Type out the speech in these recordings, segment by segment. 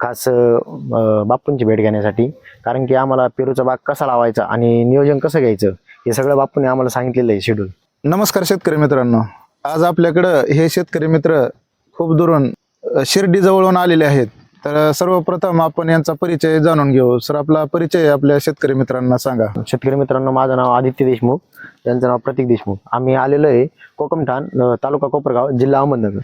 खास बापूंची भेट घेण्यासाठी. कारण की आम्हाला पेरूचा बाग कसा लावायचा आणि नियोजन कसं घ्यायचं हे सगळं बापूंनी आम्हाला सांगितलेलं आहे शेड्यूल नमस्कार शेतकरी मित्रांनो. आज आपल्याकडं हे शेतकरी मित्र खूप दुरून शिर्डी जवळून आलेले आहेत. तर सर्वप्रथम आपण यांचा परिचय जाणून घेऊ. सर आपला परिचय आपल्या शेतकरी मित्रांना सांगा. शेतकरी मित्रांनो माझं नाव आदित्य देशमुख त्यांचं नाव प्रतीक देशमुख. आम्ही आलेलो आहे कोकमठाण तालुका कोपरगाव जिल्हा अहमदनगर.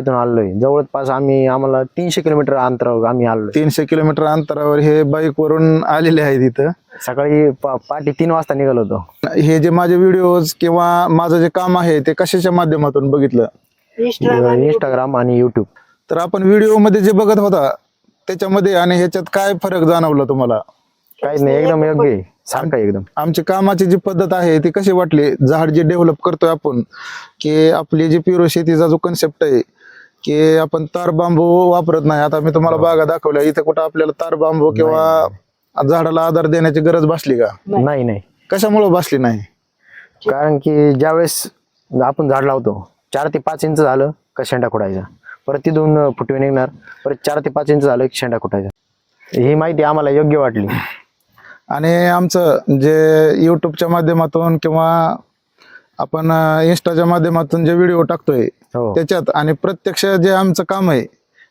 तिथून आहे जवळपास आम्ही आम्हाला तीनशे किलोमीटर अंतरावर आम्ही आलो तीनशे किलोमीटर अंतरावर हे बाईक वरून आलेले आहेत इथं सकाळी पा पहाटे तीन वाजता निघालो होतो. हे जे माझे व्हिडिओज किंवा माझं जे काम आहे ते कशाच्या माध्यमातून बघितलं? इंस्टाग्राम आणि युट्यूब तर आपण व्हिडिओमध्ये जे बघत होता त्याच्यामध्ये आणि ह्याच्यात काय फरक जाणवला तुम्हाला? काहीच नाही एकदम योग्य आहे आहे एकदम. आमची कामाची जी पद्धत आहे ती कशी वाटली? झाड जे डेव्हलप करतोय आपण की आपली जी पिरो शेतीचा जो कन्सेप्ट आहे की आपण तार बांबू वापरत नाही. आता मी तुम्हाला बागा दाखवल्या. इथे कुठं आपल्याला तार बांबू किंवा झाडाला आधार देण्याची गरज भासली का? नाही. नाही कशामुळे भासली नाही? कारण की ज्यावेळेस आपण झाड लावतो चार ते पाच इंच झालं का शेंडा खुडायचा. परत तिथून फुटवे निघणार परत चार ते पाच इंच झालं की शेंडा खुटायचा ही माहिती आम्हाला योग्य वाटली. आणि आमचं जे युट्यूबच्या माध्यमातून किंवा आपण इन्स्टाच्या माध्यमातून जे व्हिडिओ टाकतोय हो. त्याच्यात आणि प्रत्यक्ष जे आमचं काम आहे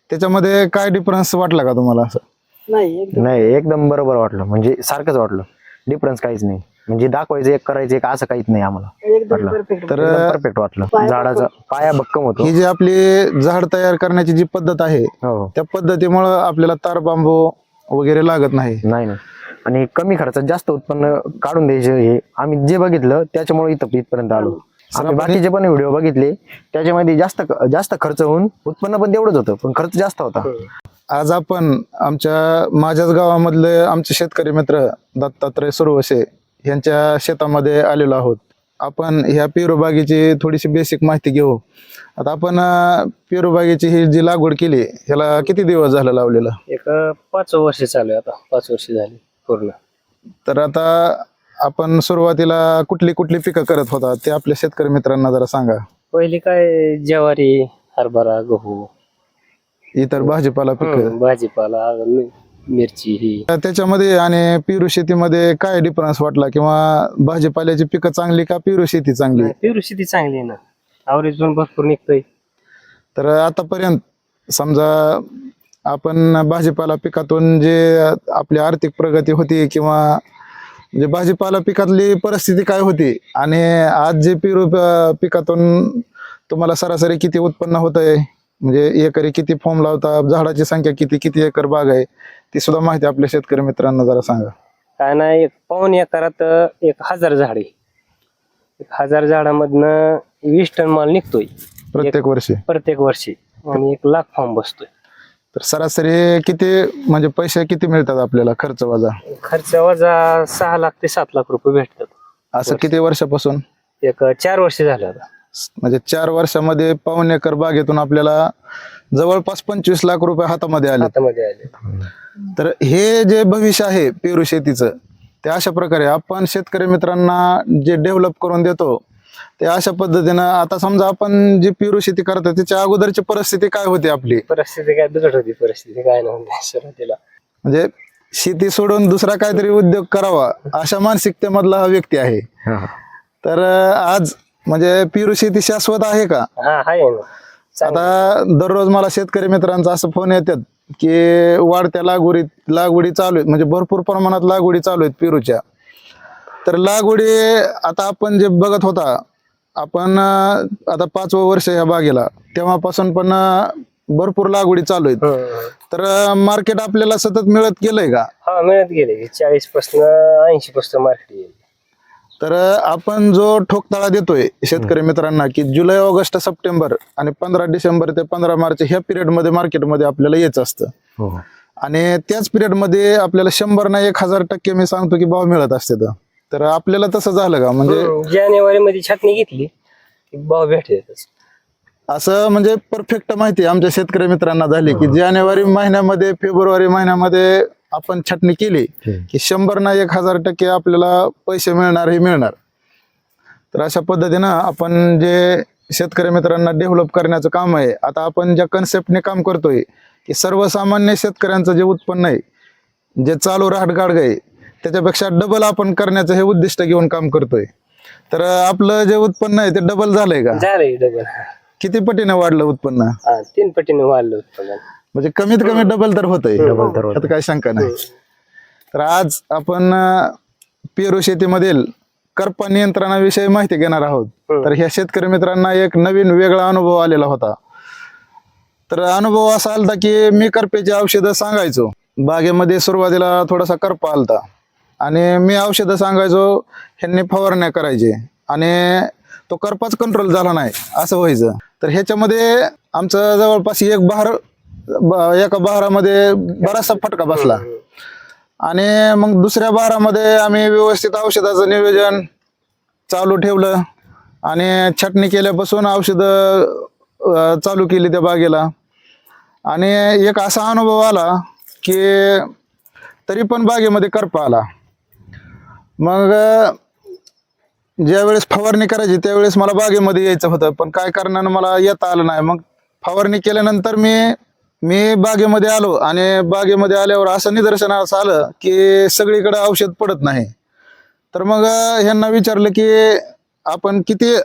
त्याच्यामध्ये काय डिफरन्स वाटला का तुम्हाला असं? नाही एकदम. बरोबर वाटलं. म्हणजे सारखंच वाटलं. डिफरन्स काहीच नाही. म्हणजे दाखवायचं एक करायचं एक असं काहीच नाही आम्हाला. तर परफेक्ट वाटलं. झाडाचा पाया भक्कम होतो. ही जी आपली झाड तयार करण्याची जी पद्धत आहे हो. त्या पद्धतीमुळं आपल्याला तार बांबू वगैरे लागत नाही. नाही नाही. आणि कमी खर्चात जास्त उत्पन्न काढून द्यायचे हे आम्ही जे बघितलं त्याच्यामुळे इथं इथपर्यंत आलो. आम्ही बाकीचे पण व्हिडिओ बघितले त्याच्यामध्ये जास्त जास्त खर्च होऊन उत्पन्न पण तेवढंच होतं पण खर्च जास्त होता. आज आपण आमच्या माझ्याच गावामधले आमचे शेतकरी मित्र दत्तात्रय सुरवसे यांच्या शेतामध्ये आलेलो आहोत. आपण ह्या पेरूबागेची थोडीशी बेसिक माहिती घेऊ. आता आपण पेरूबागेची ही जी लागवड केली ह्याला किती दिवस झालं लावलेलं? एक पाच वर्ष चालू आहे आता पाच वर्ष झाली. पूर्ण. तर आता आपण सुरुवातीला कुठली कुठली पिकं करत होता ते आपल्या शेतकरी मित्रांना जरा सांगा. पहिली काय ज्वारी हरभरा गहू. इतर भाजीपाला पिकं. हं, भाजीपाला मि- मिरची ही. त्याच्यामध्ये आणि पेरू शेतीमध्ये काय डिफरन्स वाटला किंवा भाजीपाल्याची पिकं चांगली का पेरू शेती चांगली? पेरू शेती चांगली आहे ना. आवरेज पण भरपूर निघतोय. तर आतापर्यंत समजा आपण भाजीपाला पिकातून जे आपली आर्थिक प्रगती होती किंवा म्हणजे भाजीपाला पिकातली परिस्थिती काय होती आणि आज जे पेरू पिकातून तुम्हाला सरासरी किती उत्पन्न होत आहे म्हणजे एकरी किती फॉर्म लावता? झाडाची संख्या किती किती एकर बाग आहे? ती सुद्धा माहिती आपल्या शेतकरी मित्रांना जरा सांगा. काय नाही एक पाऊन एकरात एक हजार झाड. एक हजार झाडामधनं वीस टन माल निघतोय. प्रत्येक वर्षी? प्रत्येक वर्षी. आणि एक लाख फॉर्म बसतोय. तर सरासरी किती म्हणजे पैसे किती मिळतात आपल्याला खर्च वजा? खर्च वजा सहा लाख ते सात लाख रुपये भेटतात. असं किती वर्षापासून? एक चार वर्ष झाले आता. म्हणजे चार वर्षामध्ये पाऊन एकर बागेतून आपल्याला जवळपास पंचवीस लाख रुपये हातामध्ये आले. हातामध्ये आले. तर हे जे भविष्य आहे पेरू शेतीचं ते अशा प्रकारे आपण शेतकरी मित्रांना जे डेव्हलप करून देतो ते अशा पद्धतीनं आता समजा आपण जी पेरू शेती करतो त्याच्या अगोदरची परिस्थिती काय होती आपली? परिस्थिती काय बिकट होती परिस्थिती काय नव्हती सुरुवातीला. म्हणजे शेती सोडून दुसरा काहीतरी उद्योग करावा अशा मानसिकतेमधला हा व्यक्ती आहे. हा. तर आज म्हणजे पेरू शेती शाश्वत आहे का? हा आहे आता दररोज मला शेतकरी मित्रांचा असं फोन येतात की वाढत्या लागवडी लागवडी चालू आहेत म्हणजे भरपूर प्रमाणात लागवडी चालू आहेत पेरूच्या. तर लागवडी आता आपण जे बघत होता आपण आता पाचवं वर्ष या बागेला तेव्हापासून पण भरपूर लागवडी चालू आहेत. हम्म. तर मार्केट आपल्याला सतत मिळत गेलंय का? हा मिळत गेले चाळीसपासून ऐंशी पासून मार्केट तर आपण जो ठोकताळा देतोय शेतकरी मित्रांना की जुलै ऑगस्ट सप्टेंबर आणि पंधरा डिसेंबर ते पंधरा मार्च ह्या पिरियडमध्ये मार्केटमध्ये आपल्याला यायचं असतं. हो. आणि त्याच पिरियडमध्ये आपल्याला शंभर ना एक हजार टक्के मी सांगतो की भाव मिळत असते तर. तर आपल्याला तसं झालं का? म्हणजे जानेवारी मध्ये छाटणी घेतली. की भाव भेटतच असं म्हणजे परफेक्ट माहिती आमच्या शेतकरी मित्रांना झाली की जानेवारी महिन्यामध्ये फेब्रुवारी महिन्यामध्ये आपण छाटणी केली. की शंभर ना एक हजार टक्के आपल्याला पैसे मिळणार हे मिळणार. तर अशा पद्धतीनं आपण जे शेतकरी मित्रांना डेव्हलप करण्याचं काम आहे आता आपण ज्या कन्सेप्टने काम करतोय की सर्वसामान्य शेतकऱ्यांचं जे उत्पन्न आहे जे चालू राहट गाडग आहे त्याच्यापेक्षा डबल आपण करण्याचं हे उद्दिष्ट घेऊन काम करतोय. तर आपलं जे उत्पन्न आहे ते डबल झालंय का? झालंय डबल किती पटीने वाढलं उत्पन्न? हा तीन पटीने वाढलं उत्पादन म्हणजे कमीत कमी डबल तर होतंय. डबल तर होतं. आता काय शंका नाही. तर आज आपण पेरू शेतीमधील करपा नियंत्रणाविषयी माहिती घेणार आहोत. तर ह्या शेतकरी मित्रांना एक नवीन वेगळा अनुभव आलेला होता. तर अनुभव असा आलता की मी करपेची औषधं सांगायचो. बागेमध्ये सुरुवातीला थोडासा करपा आलता. आणि मी औषधं सांगायचो ह्यांनी फवारण्या करायचे. आणि तो करपाच कंट्रोल झाला नाही असं व्हायचं. तर ह्याच्यामध्ये आमचं जवळपास एक बहार ब- एका बहारामध्ये बराचसा फटका बसला. आणि मग दुसऱ्या बहारामध्ये आम्ही व्यवस्थित औषधाचं नियोजन चालू ठेवलं. आणि छटणी केल्यापासून औषधं चालू केली त्या बागेला. आणि एक असा अनुभव आला की तरी पण बागेमध्ये करपा आला. मग ज्यावेळेस फवारणी करायची त्यावेळेस मला बागेमध्ये यायचं होतं. पण काय कारणानं मला येता आलं नाही. मग फवारणी केल्यानंतर मी मी बागेमध्ये आलो आणि बागेमध्ये आल्यावर असं निदर्शनास आलं की सगळीकडे औषध पडत नाही. तर मग ह्यांना विचारलं की आपण किती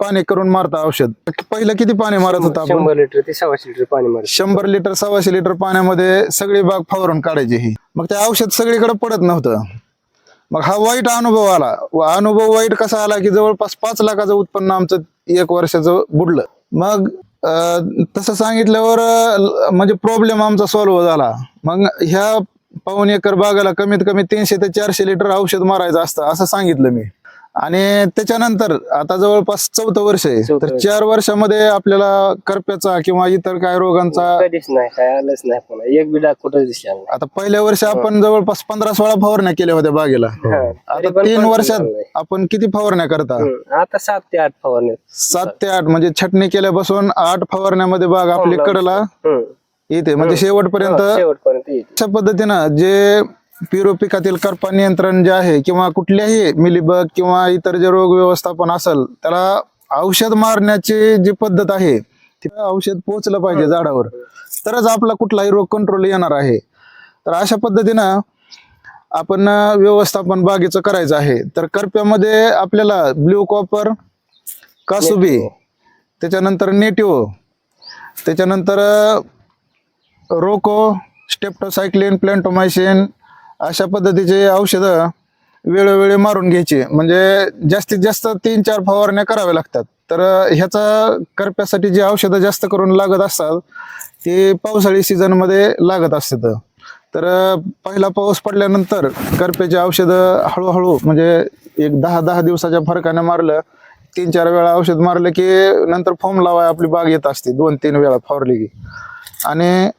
पाणी करून मारता औषध? पहिलं किती पाणी मारत होता आपण? शंभर लिटर ते सव्वाशे लिटर पाणी मारत शंभर लिटर सव्वाशे लिटर पाण्यामध्ये सगळी बाग फवारून काढायची ही. मग ते औषध सगळीकडे पडत नव्हतं. मग हा वाईट अनुभव आला. व अनुभव वाईट कसा आला की जवळपास पाच लाखाचं उत्पन्न आमचं एक वर्षाचं बुडलं. मग तसं सांगितल्यावर म्हणजे प्रॉब्लेम आमचा सॉल्व्ह झाला. मग ह्या पाऊन एकर बागाला कमीत कमी तीनशे ते चारशे लिटर औषध मारायचं असतं असं सांगितलं मी. आणि त्याच्यानंतर आता जवळपास चौथं वर्ष आहे चौथं तर वर्ष. चार वर्षामध्ये आपल्याला करप्याचा किंवा इतर काय रोगांचा कधीच नाही काय आलंच नाही पुन्हा एक बी डाग कुठं दिसला नाही. आता पहिल्या वर्षी आपण जवळपास पंधरा सोळा फवारण्या केल्या होत्या बागेला हा, तरी आता पण तीन वर्षात नाही. आपण किती फवारण्या करता हम्म, आता सात ते आठ फवारणी सात ते आठ म्हणजे छटणी केल्यापासून आठ फवारण्यामध्ये बाग आपली लावली. कडला हम्म. येते म्हणजे शेवटपर्यंत हा, शेवटपर्यंत येते अशा पद्धतीनं जे पिरो पिकातील करपा नियंत्रण जे आहे किंवा कुठल्याही मिलीबग किंवा इतर जे रोग व्यवस्थापन असेल त्याला औषध मारण्याची जी पद्धत आहे ती औषध पोचलं पाहिजे झाडावर. तरच आपला कुठलाही रोग कंट्रोल येणार आहे. तर अशा पद्धतीनं आपण व्यवस्थापन बागेचं करायचं आहे. तर करप्यामध्ये आपल्याला ब्ल्यू कॉपर कासुबी त्याच्यानंतर नेटिओ त्याच्यानंतर रोको स्टेप्टोसायक्लिन प्लॅन्टोमायसिन अशा पद्धतीचे औषधं वेळोवेळी मारून घ्यायची. म्हणजे जास्तीत जास्त तीन चार फवारण्या कराव्या लागतात. तर ह्याचा करप्यासाठी जी औषधं जास्त करून लागत असतात ती पावसाळी सीझनमध्ये लागत असतात. तर पहिला पाऊस पडल्यानंतर करप्याची औषधं हळूहळू म्हणजे एक दहा दहा दिवसाच्या फरकाने मारलं. तीन चार वेळा औषध मारलं की नंतर फोम लावाय आपली बाग येत असते. दोन तीन वेळा फवारली की. आणि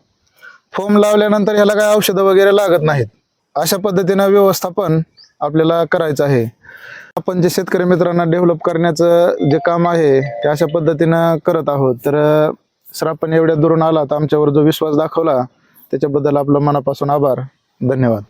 फोम लावल्यानंतर ह्याला काय औषधं वगैरे लागत नाहीत. अशा पद्धतीनं व्यवस्थापन आपल्याला करायचं आहे. आपण जे शेतकरी मित्रांना डेव्हलप करण्याचं जे काम आहे ते अशा पद्धतीनं करत आहोत. तर सर आपण एवढ्या दुरून आलात आमच्यावर जो विश्वास दाखवला त्याच्याबद्दल आपलं मनापासून आभार. धन्यवाद.